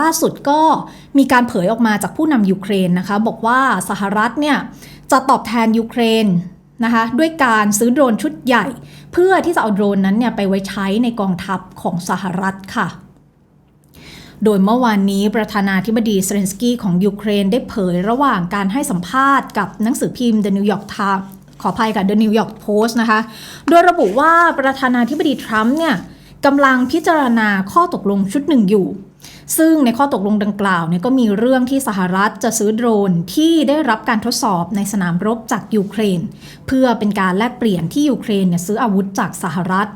ล่าสุดก็มีการเผยออกมาจากผู้นำยูเครนนะคะ บอกว่าสหรัฐเนี่ยจะตอบแทนยูเครนนะคะด้วยการซื้อโดรนชุดใหญ่ เพื่อที่จะเอาโดรนนั้นเนี่ยไปไว้ใช้ในกองทัพของสหรัฐค่ะ โดยเมื่อวานนี้ประธานาธิบดีเซเลนสกี้ของยูเครนได้เผยระหว่างการให้สัมภาษณ์กับหนังสือพิมพ์ The New York Times ขออภัยกับ The New York Post นะคะ โดยระบุว่าประธานาธิบดีทรัมป์เนี่ยกำลังพิจารณาข้อตกลงชุดหนึ่งอยู่ ซึ่งในข้อตกลงดังกล่าวเนี่ยก็มีเรื่องที่สหรัฐจะซื้อโดรนที่ได้รับการทดสอบในสนามรบจากยูเครน เพื่อเป็นการแลกเปลี่ยนที่ยูเครนเนี่ยซื้ออาวุธจากสหรัฐ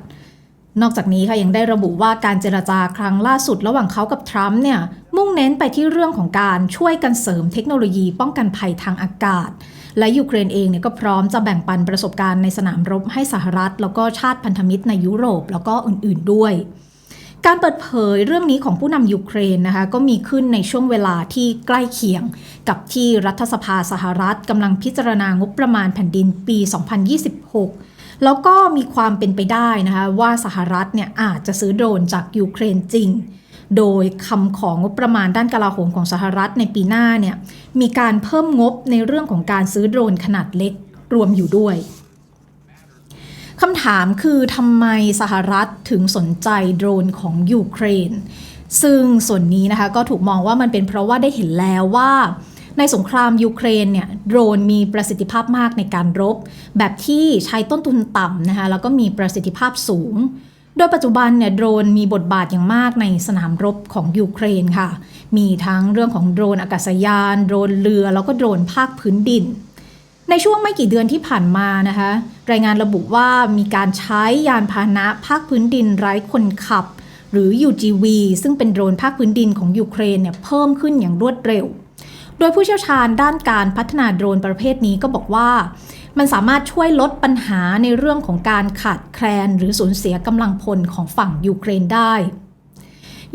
นอกจากนี้ค่ะยังได้ระบุว่าการเจรจาครั้งล่าสุดระหว่างเขากับทรัมป์เนี่ยมุ่งเน้นไปที่เรื่องของการช่วยกันเสริมเทคโนโลยีป้องกันภัยทางอากาศ และยูเครนเองเนี่ยก็พร้อมจะแบ่งปันประสบการณ์ในสนามรบให้สหรัฐ แล้วก็ชาติพันธมิตรในยุโรป แล้วก็อื่น ๆด้วย การเปิดเผยเรื่องนี้ของผู้นำยูเครนนะคะก็มีขึ้นในช่วงเวลาที่ใกล้เคียง กับที่รัฐสภาสหรัฐกำลังพิจารณางบประมาณแผ่นดินปี 2026 แล้วก็มีความเป็นไปได้นะคะว่าสหรัฐเนี่ยอาจจะซื้อโดรนจากยูเครนจริง โดยคำของงบประมาณด้านกลาโหมของสหรัฐในปีหน้าเนี่ยมีการเพิ่มงบในเรื่องของการซื้อโดรนขนาดเล็กรวมอยู่ด้วย คำถามคือทำไมสหรัฐถึงสนใจโดรนของยูเครน ซึ่งส่วนนี้นะคะก็ถูกมองว่ามันเป็นเพราะว่าได้เห็นแล้วว่าในสงครามยูเครนเนี่ยโดรนมีประสิทธิภาพมากในการรบ แบบที่ใช้ต้นทุนต่ำนะคะแล้วก็มีประสิทธิภาพสูง โดยปัจจุบันเนี่ยโดรนมีบทบาทอย่างมากในสนามรบของยูเครนค่ะ มีทั้งเรื่องของโดรนอากาศยาน โดรนเรือ แล้วก็โดรนภาคพื้นดิน ในช่วงไม่กี่เดือนที่ผ่านมานะคะ รายงานระบุว่ามีการใช้ยานพาหนะภาคพื้นดินไร้คนขับ หรือ UGV ซึ่งเป็นโดรนภาคพื้นดินของยูเครนเนี่ยเพิ่มขึ้นอย่างรวดเร็ว โดยผู้เชี่ยวชาญด้านการพัฒนาโดรนประเภทนี้ก็บอกว่ามันสามารถช่วยลดปัญหาในเรื่องของการขาดแคลน หรือสูญเสียกำลังพลของฝั่งยูเครนได้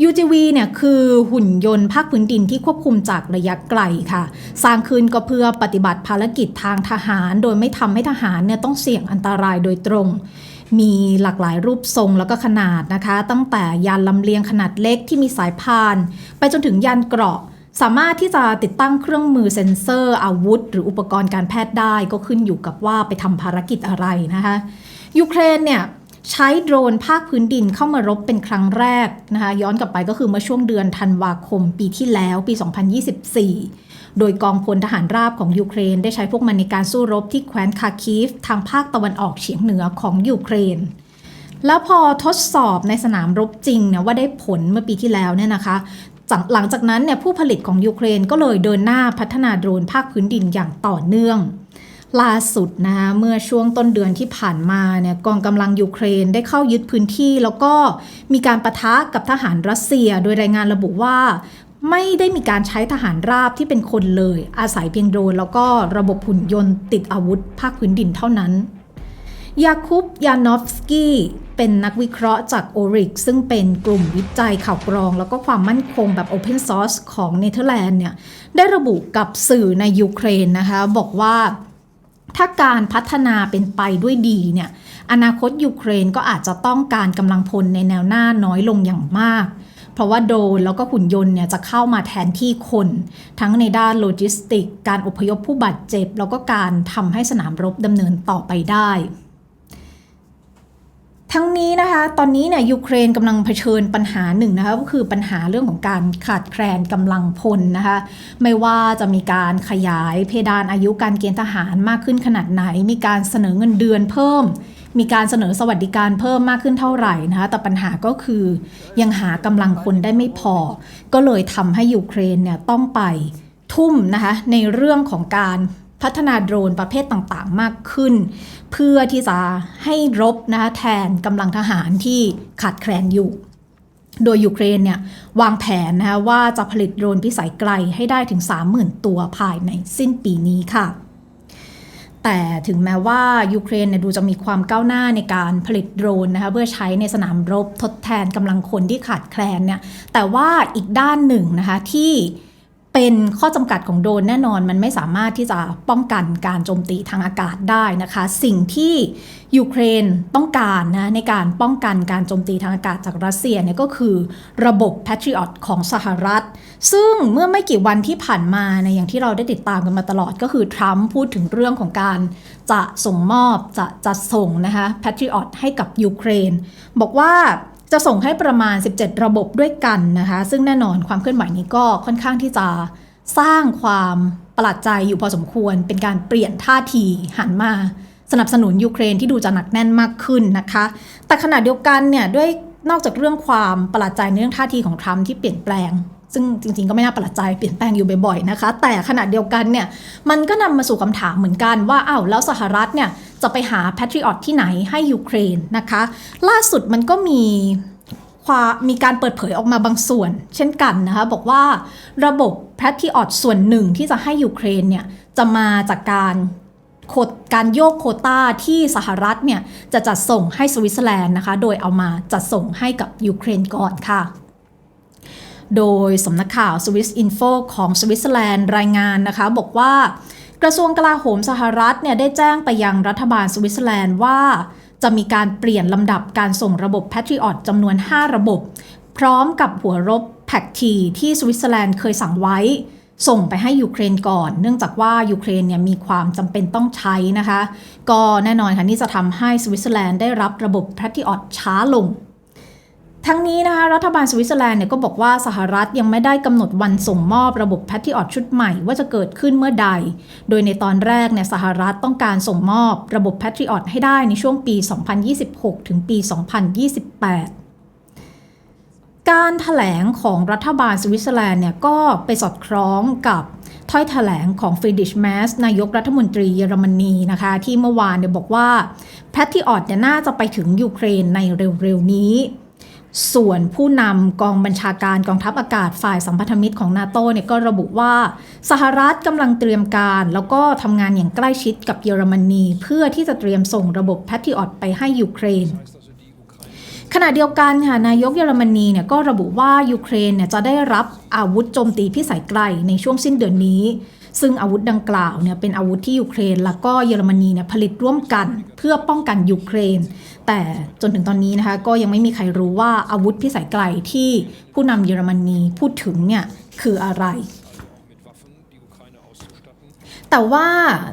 UGV เนี่ยคือหุ่นยนต์ภาคพื้นดินที่ควบคุมจากระยะไกลค่ะ สร้างขึ้นก็เพื่อปฏิบัติภารกิจทางทหาร โดยไม่ทำให้ทหารเนี่ยต้องเสี่ยงอันตรายโดยตรง มีหลากหลายรูปทรงแล้วก็ขนาดนะคะ ตั้งแต่ยานลำเลียงขนาดเล็กที่มีสายพาน ไปจนถึงยานเกราะสามารถที่จะติดตั้งเครื่องมือเซ็นเซอร์ อาวุธ หรืออุปกรณ์การแพทย์ได้ก็ขึ้นอยู่กับว่าไปทำภารกิจอะไรนะคะยูเครนเนี่ย ใช้โดรนภาคพื้นดินเข้ามารบเป็นครั้งแรกนะคะย้อนกลับไปก็คือเมื่อช่วงเดือนธันวาคมปีที่แล้วปี 2024 โดยกองพลทหารราบของยูเครน ได้ใช้พวกมันในการสู้รบที่แคว้นคาคีฟ ทางภาคตะวันออกเฉียงเหนือของยูเครน แล้วพอทดสอบในสนามรบจริงเนี่ยว่าได้ผลเมื่อปีที่แล้วเนี่ยนะคะหลังจากนั้นเนี่ยผู้ผลิตของยูเครนก็เลยเดินหน้าพัฒนาโดรนภาคพื้นดินอย่างต่อเนื่อง ล่าสุดนะคะเมื่อช่วงต้นเดือนที่ผ่านมาเนี่ยกองกำลังยูเครนได้เข้ายึดพื้นที่ แล้วก็มีการประทะกับทหารรัสเซีย โดยรายงานระบุว่าไม่ได้มีการใช้ทหารราบที่เป็นคนเลย อาศัยเพียงโดรนแล้วก็ระบบหุ่นยนต์ติดอาวุธ ภาคพื้นดินเท่านั้น ยาคุปยานอฟสกี้ เป็นนักวิเคราะห์จากโอริกซึ่งเป็นกลุ่มวิจัยข่าวกรอง แล้วก็ความมั่นคงแบบ Open Source ของเนเธอร์แลนด์เนี่ย ได้ระบุกับสื่อในยูเครนนะคะ บอกว่า ถ้าการพัฒนาเป็นไปด้วยดีเนี่ยอนาคตยูเครนก็อาจจะต้องการกำลังพลในแนวหน้าน้อยลงอย่างมาก เพราะว่าโดรนแล้วก็หุ่นยนต์เนี่ยจะเข้ามาแทนที่คน ทั้งในด้านโลจิสติก การอพยพผู้บาดเจ็บ แล้วก็การทำให้สนามรบดำเนินต่อไปได้ ทั้งนี้นะคะ ตอนนี้เนี่ยยูเครนกำลังเผชิญปัญหาหนึ่งนะคะก็คือปัญหาเรื่องของการขาดแคลนกำลังพลนะคะ ไม่ว่าจะมีการขยายเพดานอายุการเกณฑ์ทหารมากขึ้นขนาดไหน มีการเสนอเงินเดือนเพิ่ม มีการเสนอสวัสดิการเพิ่มมากขึ้นเท่าไหร่นะคะ แต่ปัญหาก็คือยังหากำลังคนได้ไม่พอ ก็เลยทำให้ยูเครนเนี่ยต้องไปทุ่มนะคะในเรื่องของการ พัฒนาโดรนประเภทต่างๆ มากขึ้น เพื่อที่จะให้รบนะคะแทนกำลังทหารที่ขาดแคลนอยู่ โดยยูเครนเนี่ยวางแผนนะคะว่าจะผลิตโดรนพิสัยไกลให้ได้ถึง 30,000 ตัวภายในสิ้นปีนี้ค่ะแต่ถึงแม้ว่ายูเครนเนี่ยดูจะมีความก้าวหน้าในการผลิตโดรนนะคะเพื่อใช้ในสนามรบทดแทนกำลังคนที่ขาดแคลนเนี่ยแต่ว่าอีกด้านหนึ่งนะคะที่ เป็นข้อจำกัดของโดรนแน่นอนมันไม่สามารถที่จะป้องกันการโจมตีทางอากาศได้นะคะ สิ่งที่ยูเครนต้องการนะในการป้องกันการโจมตีทางอากาศจากรัสเซียเนี่ยก็คือระบบ Patriot ของสหรัฐ ซึ่งเมื่อไม่กี่วันที่ผ่านมาในอย่างที่เราได้ติดตามกันมาตลอดก็คือทรัมป์พูดถึงเรื่องของการจะส่งมอบจะจะส่งนะคะ Patriot ให้กับยูเครน บอกว่า จะส่งให้ประมาณ 17 ระบบด้วยกันนะคะ ซึ่งแน่นอนความเคลื่อนไหวนี้ก็ค่อนข้างที่จะสร้างความประหลาดใจอยู่พอสมควร เป็นการเปลี่ยนท่าทีหันมาสนับสนุนยูเครนที่ดูจะหนักแน่นมากขึ้นนะคะ แต่ขณะเดียวกันเนี่ยด้วยนอกจากเรื่องความประหลาดใจในเรื่องท่าทีของทรัมป์ที่เปลี่ยนแปลง ซึ่งจริงๆก็ไม่น่าประหลาดใจเปลี่ยนแปลงอยู่บ่อยๆนะคะ แต่ขณะเดียวกันเนี่ยมันก็นำมาสู่คำถามเหมือนกันว่าอ้าวแล้วสหรัฐเนี่ย จะไปหาแพทริออตที่ไหนให้ยูเครนนะคะ ล่าสุดมันก็มีความมีการเปิดเผยออกมาบางส่วน เช่นกันนะคะบอกว่าระบบแพทริออตส่วนหนึ่งที่จะให้ยูเครนเนี่ยจะมาจากการการโยกโคต้าที่สหรัฐเนี่ยจะจัดส่งให้สวิตเซอร์แลนด์นะคะ โดยเอามาจัดส่งให้กับยูเครนก่อนค่ะ โดยสำนักข่าว Swiss Info ของสวิตเซอร์แลนด์รายงานนะคะ บอกว่า กระทรวงกลาโหมสหรัฐเนี่ยได้แจ้งไปยังรัฐบาลสวิตเซอร์แลนด์ว่า จะมีการเปลี่ยนลำดับการส่งระบบ Patriot จำนวน 5 ระบบ พร้อมกับหัวรบแพ็กทีที่สวิตเซอร์แลนด์เคยสั่งไว้ ส่งไปให้ยูเครนก่อน เนื่องจากว่ายูเครนเนี่ยมีความจำเป็นต้องใช้นะคะ ก็แน่นอนค่ะนี่จะทำให้สวิตเซอร์แลนด์ได้รับระบบ Patriot ช้าลง ทั้งนี้นะคะรัฐบาลสวิตเซอร์แลนด์เนี่ยก็บอกว่าสหรัฐยังไม่ได้กำหนดวันส่งมอบระบบแพทริออตชุดใหม่ว่าจะเกิดขึ้นเมื่อใด โดยในตอนแรกเนี่ยสหรัฐต้องการส่งมอบระบบแพทริออตให้ได้ในช่วงปี 2026 ถึงปี 2028การถแถลงของรัฐบาลสวิตเซอร์แลนด์เนี่ยก็ไปสอดคล้องกับถ้อยถแถลงของฟรีดิชแมสนายกรัฐมนตรีเยอรมนีนะคะ ที่เมื่อวานเนี่ยบอกว่าแพทริออตเนี่ยน่าจะไปถึงยูเครนในเร็วๆนี้ ส่วนผู้นำกองบัญชาการกองทัพอากาศฝ่ายสัมพันธมิตรของนาโตเนี่ยก็ระบุว่าสหรัฐกำลังเตรียมการ แล้วก็ทำงานอย่างใกล้ชิดกับเยอรมนี เพื่อที่จะเตรียมส่งระบบแพทริออตไปให้ยูเครนขณะเดียวกันค่ะนายกเยอรมนีเนี่ยก็ระบุว่ายูเครนเนี่ยจะได้รับอาวุธโจมตีพิสัยไกลในช่วงสิ้นเดือนนี้ ซึ่งอาวุธดังกล่าวเนี่ยเป็นอาวุธที่ยูเครน แล้วก็เยอรมนีเนี่ยผลิตร่วมกัน เพื่อป้องกันยูเครน แต่จนถึงตอนนี้นะคะก็ยังไม่มีใครรู้ว่าอาวุธพิสัยไกลที่ผู้นำเยอรมนีพูดถึงเนี่ยคืออะไรแต่ว่า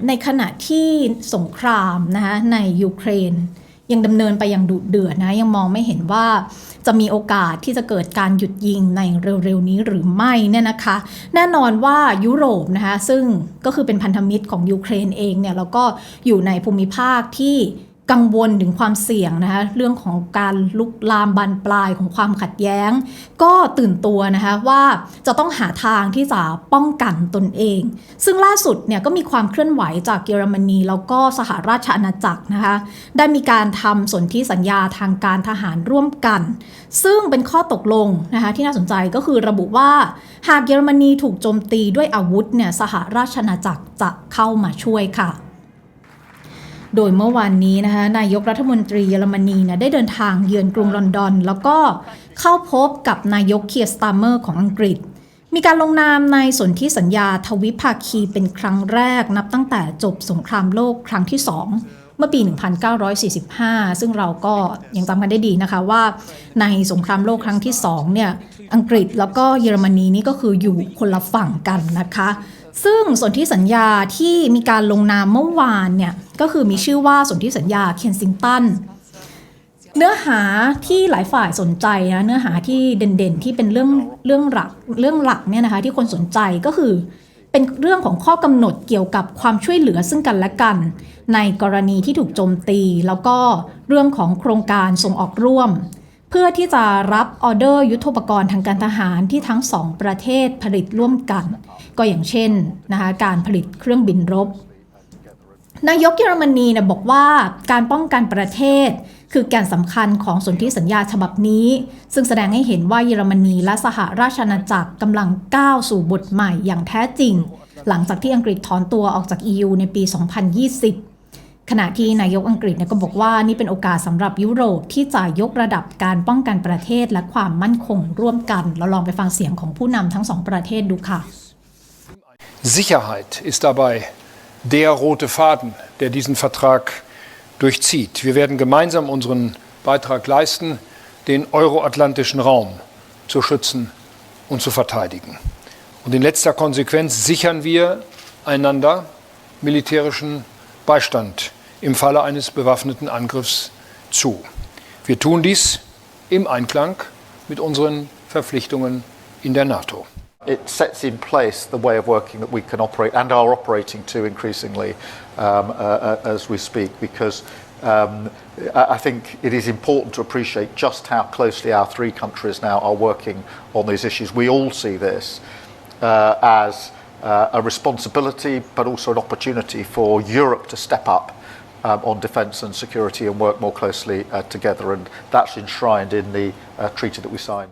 ในขณะที่สงครามนะคะในยูเครน ยังดำเนินไปอย่างดุเดือดนะยังมองไม่เห็นว่าจะมีโอกาสที่จะเกิดการหยุดยิงในเร็วๆนี้หรือไม่เนี่ยนะคะ แน่นอนว่ายุโรปนะคะซึ่งก็คือเป็นพันธมิตรของยูเครนเองเนี่ยแล้วก็อยู่ในภูมิภาคที่ กังวลถึงความเสี่ยงนะคะเรื่องของการลุกลามบานปลายของความขัดแย้ง ก็ตื่นตัวนะคะว่าจะต้องหาทางที่จะป้องกันตนเอง ซึ่งล่าสุดเนี่ยก็มีความเคลื่อนไหวจากเยอรมนี แล้วก็สหราชอาณาจักรนะคะได้มีการทำสนธิสัญญาทางการทหารร่วมกัน ซึ่งเป็นข้อตกลงนะคะที่น่าสนใจก็คือระบุว่าหากเยอรมนีถูกโจมตีด้วยอาวุธเนี่ยสหราชอาณาจักรจะเข้ามาช่วยค่ะ โดยเมื่อวานนี้นะคะนายกรัฐมนตรีเยอรมนีนะได้เดินทางเยือนกรุงลอนดอน แล้วก็เข้าพบกับนายกเคียสตาร์เมอร์ของอังกฤษ มีการลงนามในสนธิสัญญาทวิภาคีเป็นครั้งแรกนับตั้งแต่จบสงครามโลกครั้งที่สอง มื่อปี 1945 ซึ่งเราก็ยังจำกันได้ดีนะคะว่าในสงครามโลกครั้งที่2เนี่ยอังกฤษแล้วก็เยอรมนีนี่ก็คืออยู่คนละฝั่งกันนะคะ ซึ่งสนธิสัญญาที่มีการลงนามเมื่อวานเนี่ยก็คือมีชื่อว่าสนธิสัญญาเคนซิงตันเนื้อหาที่หลายฝ่ายสนใจนะเนื้อหาที่เด่นๆที่เป็นเรื่องเรื่องหลักเรื่องหลักเนี่ยนะคะที่คนสนใจก็คือ เป็นเรื่องของข้อกำหนดเกี่ยวกับความช่วยเหลือซึ่งกันและกัน ในกรณีที่ถูกโจมตี แล้วก็เรื่องของโครงการส่งออกร่วม เพื่อที่จะรับออเดอร์ยุทธปกรณ์ทางการทหารที่ทั้งสองประเทศผลิตร่วมกัน ก็อย่างเช่นนะคะการผลิตเครื่องบินรบ นายกเยอรมนีเนี่ยบอกว่าการป้องกันประเทศ คือแก่นสำคัญของสนธิสัญญาฉบับนี้ ซึ่งแสดงให้เห็นว่าเยอรมนีและสหราชอาณาจักรกำลังก้าวสู่บทใหม่อย่างแท้จริง หลังจากที่อังกฤษถอนตัวออกจาก EU ในปี 2020 ขณะที่นายกอังกฤษก็บอกว่านี่เป็นโอกาสสำหรับยุโรปที่จะยกระดับการป้องกันประเทศและความมั่นคงร่วมกัน เราลองไปฟังเสียงของผู้นำทั้งสองประเทศดูค่ะ Sicherheit ist dabei der rote Faden, der diesen Vertrag durchzieht. Wir werden gemeinsam unseren Beitrag leisten, den euroatlantischen Raum zu schützen und zu verteidigen. Und in letzter Konsequenz sichern wir einander militärischen Beistand im Falle eines bewaffneten Angriffs zu. Wir tun dies im Einklang mit unseren Verpflichtungen in der NATO. It sets in place the way of working that we can operate and are operating to increasingly um, uh, uh, as we speak because um, I think it is important to appreciate just how closely our three countries now are working on these issues. We all see this uh, as uh, a responsibility but also an opportunity for Europe to step up um, on defence and security and work more closely uh, together and that's enshrined in the uh, treaty that we signed.